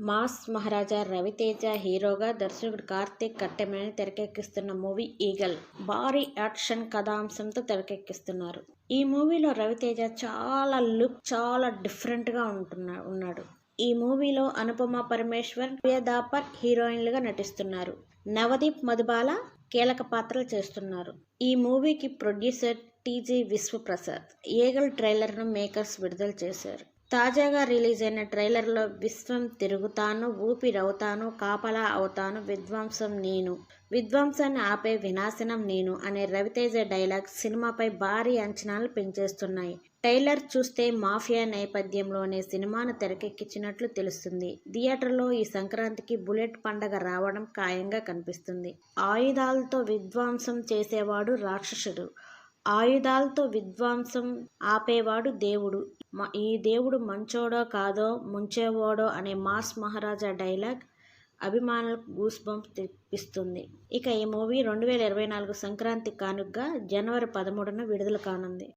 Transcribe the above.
Mass మహారాజా రవితేజ హీరోగా దర్శకుడు కార్తీక్ కట్టెమని తెరకెక్కిస్తున్న మూవీ ఈగల్. భారీ యాక్షన్ కథాంశంతో తెరకెక్కిస్తున్నారు. ఈ మూవీలో రవితేజ చాలా లుక్ చాలా డిఫరెంట్గా ఉంటున్నా ఉన్నాడు. ఈ మూవీలో అనుపమ పరమేశ్వర్ దాపర్ హీరోయిన్లుగా నటిస్తున్నారు. నవదీప్ మధుబాల కీలక పాత్రలు చేస్తున్నారు. ఈ మూవీకి producer T G Vishwaprasad. Eagle ట్రైలర్ను makers విడుదల చేశారు. తాజాగా రిలీజ్ అయిన ట్రైలర్లో విశ్వం తిరుగుతాను ఊపిరవుతాను కాపలా అవుతాను విధ్వంసం నేను. విధ్వంసాన్ని ఆపే వినాశనం నేను అనే రవితేజ డైలాగ్ సినిమాపై భారీ అంచనాలు పెంచేస్తున్నాయి. టైలర్ చూస్తే మాఫియా నేపథ్యంలోనే సినిమాను తెరకెక్కించినట్లు తెలుస్తుంది. థియేటర్లో ఈ సంక్రాంతికి బుల్లెట్ పండగ రావడం ఖాయంగా కనిపిస్తుంది. ఆయుధాలతో విధ్వంసం చేసేవాడు రాక్షసుడు. ఆయుధాలతో విధ్వంసం ఆపేవాడు దేవుడు. ఈ దేవుడు మంచోడో కాదో ముంచేవాడో అనే మాస్ మహారాజా డైలాగ్ అభిమానులకు గూస్ బంప్ తెప్పిస్తుంది. ఇక ఈ మూవీ రెండు వేల ఇరవై నాలుగు సంక్రాంతి కానుగ్గా జనవరి పదమూడున విడుదల కానుంది.